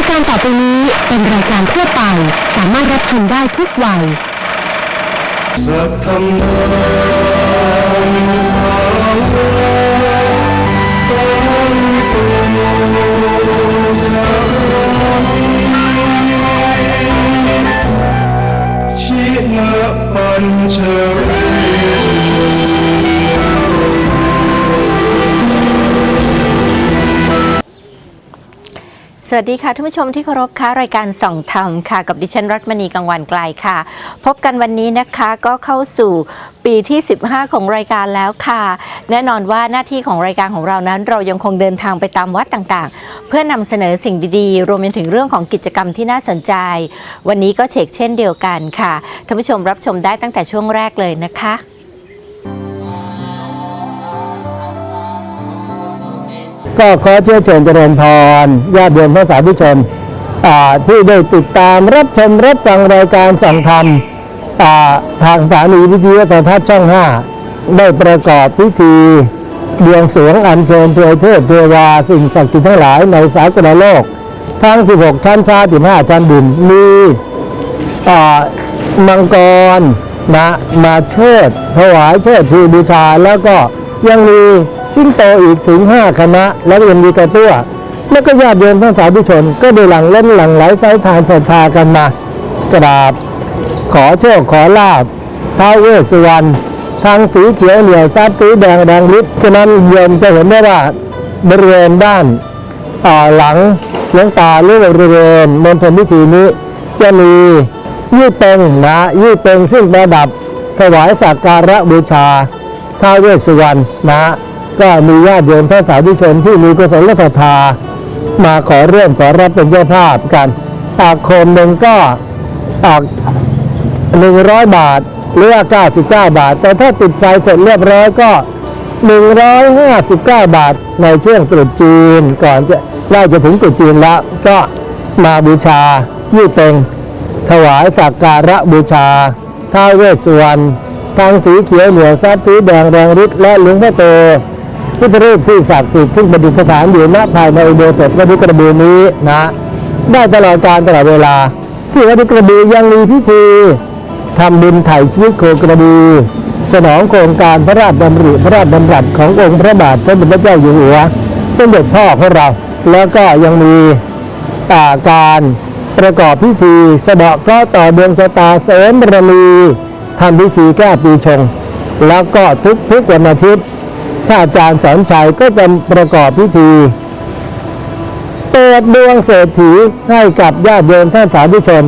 ายการต่อไปนี้เป็นรายการทั่วไป สามารถรับชมได้ทุกวัย สัทธรรมั สวัสดีค่ะท่านผู้ชมที่เคารพค่ะรายการส่องธรรมค่ะ กับดิฉันรัตมณีกังวันไกลค่ะ พบกันวันนี้นะคะก็เข้าสู่ปีที่ 15 ของรายการแล้วค่ะ แน่นอนว่าหน้าที่ของรายการของเรานั้น เรายังคงเดินทางไปตามวัดต่างๆ เพื่อนำเสนอสิ่งดีๆ รวมไปถึงเรื่องของกิจกรรมที่น่าสนใจ วันนี้ก็เชกเช่นเดียวกันค่ะท่านผู้ชมรับชมได้ตั้งแต่ช่วงแรกเลยนะคะ ก็ขอเชื้อเชิญเจริญพรญาติโยมพระสาธุชนที่ได้ติดตามรับชมรับฟังรายการสั่งธรรมทางสถานีวิทยุโทรทัศน์ช่อง 5 ได้ประกอบพิธีบวงสวงอัญเชิญเทวเทพเทวาสิ่งศักดิ์สิทธิ์ทั้งหลายในสากลโลก ทั้ง 16 ชั้นฟ้า15ชั้นดินมีอ่ามังกรนะมาเชิดถวายเชิดทูบูชาแล้วก็ยังมี ชิ้นโตอีกถึง 5 คณะ แล้วก็ยังมีกระตั้วแล้วก็ญาติโยมท่านสาธุชน ก็ได้หลังเล่นหลังไหลสายทานศรัทธากันมากราบ ขอโชคขอลาบท้าวเวสสุวรรณทางสีเขียวเหนียวซัดสีแดงแดงฤทธิ์ฉะนั้นโยมจะเห็นได้ว่าบริเวณด้านอ่าหลังหลวงตาหรือบริเวณมณฑลพิธีนี้ จะมียี่เปงนะยี่เปงซึ่งประดับถวายสักการะบูชาท้าวเวสสุวรรณนะ ก็มีญาติโยมท่านสาธุชนที่มีกุศลศรัทธามาขอเริ่มขอรับเป็นเจ้าภาพกันปากโคมหนึ่งก็ปาก100บาทหรือว่า99บเก้าบาท แต่ถ้าติดไฟเสร็จเรียบร้อยก็159บเก้าบาทในช่วงตรุษจีนก่อนจะใกล้จะถึงตรุษจีนแล้วก็มาบูชายี่เต็งถวายสักการะบูชาท้าวเวสสุวรรณทางสีเขียวเหนียวซัดสีแดงแรงฤทธิ์และหลวงพ่อโต พุทธรูปที่ศักดิ์สิทธิ์ซึ่งประดิษฐานอยู่ณภายในอุโบสถวัดพุทธกระบือนี้นะ ได้ตลอดการตลอดเวลา ที่วัดพุทธกระบือยังมีพิธีทำบุญไถ่ชีวิตโคกระบือสนองโครงการพระราชดำริพระราชดำรัสขององค์พระบาทสมเด็จพระเจ้าอยู่หัวสมเด็จพ่อของเรา แล้วก็ยังมีอ่าการประกอบพิธีสะเดาะเคราะห์ต่อดวงชะตาเสริมบารมีทำพิธีแก้ปีชง แล้วก็ทุกทุกวันอาทิตย์ ท่านอาจารย์สอนชัยก็จะประกอบพิธีเปิดดวงเศรษฐีให้กับญาติโยมท่านสาธุชน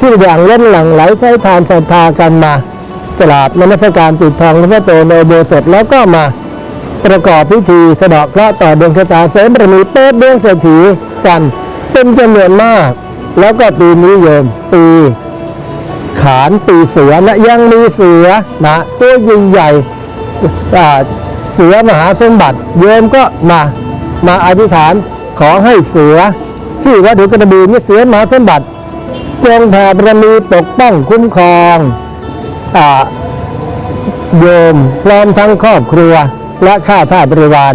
ที่อย่างเล่นหลังไหลใช้ทานศรัทธากันมาจลาบนมัสการปิดทองหลวงพ่อโตในโบสถแล้วก็มาประกอบพิธีสะเดาะเคราะห์ต่อดวงชะตาเสริมบารมีเปิดดวงเศรษฐีกันเป็นจำนวนมาก แล้วก็ปีนี้โยมปีขานปีเสือและยังมีเสือนะตัวใหญ่ๆอ่ เสือมหาสมบัติโยมก็มามาอธิษฐานขอให้เสือที่วัดถุกระบีนี่เสือมหาสมบัติจงแผ่บารมีปกป้องคุ้มครองอ่าโยมพร้อมทั้งครอบครัวและข้าทาสบริวาร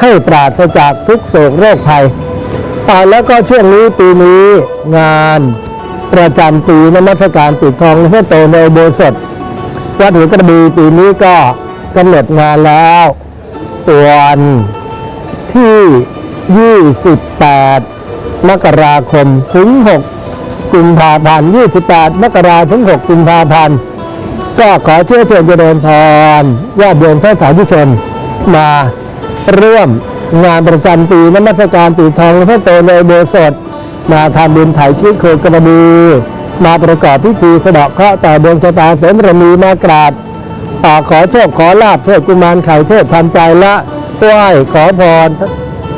ให้ปราศจากทุกโศกโรคภัยอ่าแล้วก็ช่วงนี้ปีนี้งานประจำปีนมัสการปิดทองหลวงพ่อโตในอุโบสถวัดหัวกระบีปีนี้ก็ กำหนดงานแล้ววันที่ 28 มกราคมถึง 6 กุมภาพันธ์ 28 มกราถึง 6 กุมภาพันธ์ ก็ขอเชื่อเชิญเจริญพรญาติโยมท่านสาธุชน มาร่วมงานประจำปีนมัสการปีทองพ่อโตในอุโบสถมาทำบุญถ่ายชีวิตโคกระบือมาประกอบพิธีสะเดาะเคราะห์ต่อดวงชะตาเสริมบารมีมากราบ อ่าขอโชคขอลาภเทพกุมารไข่เทพทันใจละไหว้ขอพร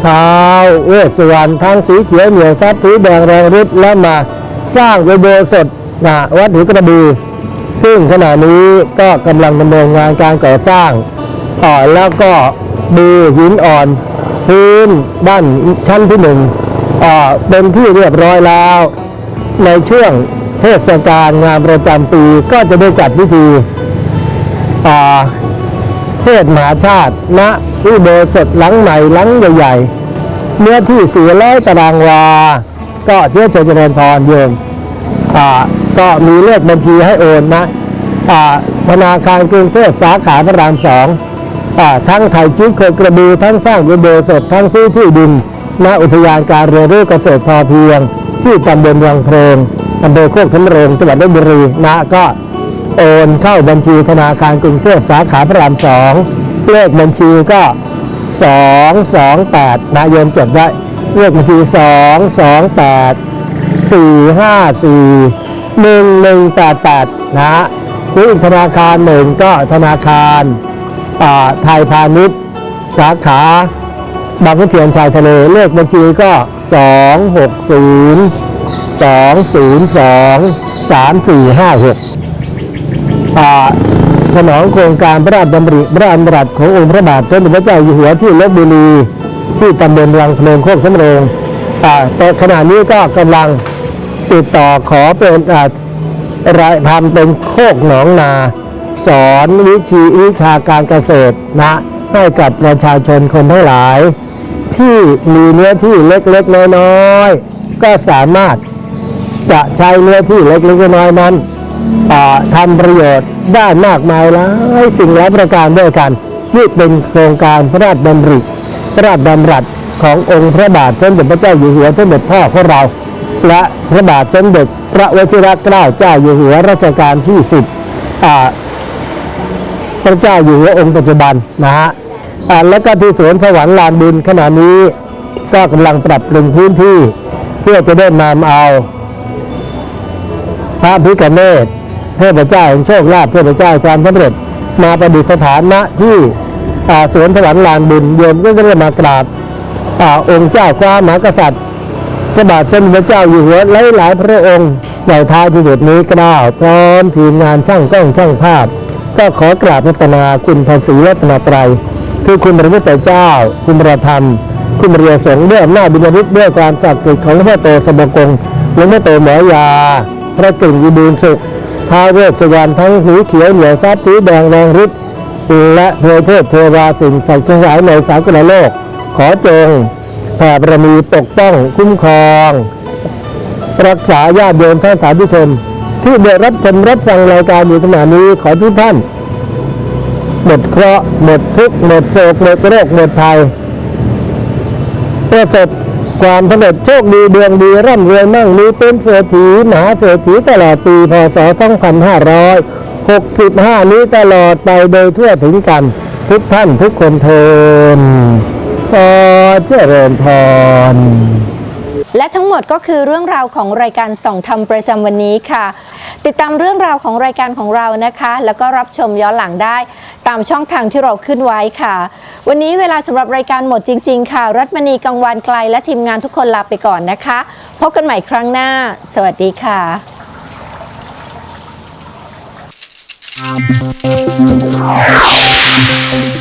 ท้าวเวสสุวรรณทั้งสีเขียวเหนียวซับสีแดงแรงฤทธิ์และมาสร้างอุโบสถนะวัดหูกระบือซึ่งขณะนี้ก็กำลังดำเนินงานการก่อสร้างต่อแล้วก็ดูหินอ่อน พื้นด้านชั้นที่หนึ่งอ่าเป็นที่เรียบร้อยแล้ว ในช่วงเทศกาลงานประจำปีก็จะได้จัดพิธี อ่า เทศมหาชาติณอุโบสถหลังใหม่หลังใหญ่ๆเนื้อที่สี่ร้อยตารางวา ก็เชื่อเชิญเจริญพรโยมอ่าก็มีเลขบัญชีให้โอนนะอ่าธนาคารกรุงเทพสาขาพระรามสองอ่าทั้งไถ่ชีวิตโคกระบือทั้งสร้างวิโดสดทั้งซื้อที่ดินณอุทยานการเรียนรู้เกษตรพอเพียง ที่ตำบลวังเพลิงอำเภอโคกทำโรงจังหวัดลบบุรีนะก็ โอนเข้าบัญชีธนาคารกรุงเทพสาขาพระรามสองเลขบัญชีก็สองสองแปดนะโยมจดไว้เลขบัญชีสองสองแปดสี่ห้าสี่หนึ่งหนึ่งแปดแปดนะฮะหรืออีกธนาคารหนึ่งก็ธนาคารอ่าไทยพาณิชย์ สาขาบางขุนเทียนชายทะเล เลขบัญชีก็สองหกศูนย์ สองศูนย์สองสามสี่ห้าสนองโครงการพระราชดำริพระราชดำรัสขององค์พระบาทสมเด็จพระเจ้าอยู่หัวที่ลบบุรีที่ตำบลรังเพลิงโคกสำโรงแต่ขณะนี้ก็กำลังติดต่อขอเป็นรายทำเป็นโคกหนองนา สอนวิชีวิชาการเกษตรนะให้กับประชาชนคนทั้งหลาย ที่มีเนื้อที่เล็กๆน้อยๆก็สามารถจะใช้เนื้อที่เล็กๆน้อยๆนั้น ทำประโยชน์ได้มากมายหลายสิ่งหลายประการด้วยกัน นี่เป็นโครงการพระราชดำริพระราชดำรัสขององค์พระบาทสมเด็จพระเจ้าอยู่หัวสมเด็จพ่อของเรา และพระบาทสมเด็จพระวชิรเกล้าเจ้าอยู่หัวรัชกาลที่สิบพระเจ้าอยู่หัวองค์ปัจจุบันนะฮะแล้วก็ที่สวนสวรรค์ลานบุญขณะนี้ก็กำลังปรับปรุงพื้นที่ เพื่อจะได้นำเอา พระพิกเนตเทพเจ้าแห่งโชคลาภเทพเจ้าความสำเร็จ มาประดิษฐานณที่สวนสวรรค์ลานบุญโยมก็จะมากราบองค์เจ้าความมหากษัตริย์พระบาทสมเด็จพระเจ้าอยู่หัวหลายหลายพระองค์ในท้ายที่สุดนี้กล่าวพร้อมทีมงานช่างกล้องช่างภาพ ก็ขอกราบรัตนาคุณพระศรีรัตนตรัยคือคุณพระพุทธเจ้า คุณพระธรรม คุณพระเรียสงฆ์ด้วยอำนาจบุญฤทธิ์ด้วยความศักดิ์สิทธิ์ของหลวงพ่อโตสมบกงหลวงพ่อโตหมอยา ระกึ่งยีบูนสุขท้าเวสวรรณทั้งหูเขียวเหนียวทรัพย์สีแดงแรงฤทธิ์และเทวเทพเทวาสิ่งศักดิ์ทั้งหลายในสากลโลก ขอจงแผ่บารมีปกป้องคุ้มครอง รักษาญาติโยมท่านสาธุชน ที่ได้รับชมรับฟังรายการอยู่ขณะนี้ขอทุกท่าน หมดเคราะห์หมดทุกข์หมดโศกหมดโรคหมดภัยประสบ ความสำเร็จโชคดีดวงดีร่ำรวยมั่งมีเป็นเศรษฐีมหาเศรษฐีตลอดปีพศ 2565 นี้ตลอดไปโดยทั่วถึงกัน ทุกท่านทุกคนเทินขอเจริญพรและทั้งหมดก็คือเรื่องราวของรายการส่องธรรมประจำวันนี้ค่ะ ติดตามเรื่องราวของรายการของเรานะคะ แล้วก็รับชมย้อนหลังได้ ตามช่องทางที่เราขึ้นไว้ค่ะ วันนี้เวลาสำหรับรายการหมดจริง ๆ ค่ะ รัตมณีกังวานไกลและทีมงานทุกคนลาไปก่อนนะคะ พบกันใหม่ครั้งหน้า สวัสดีค่ะ Thank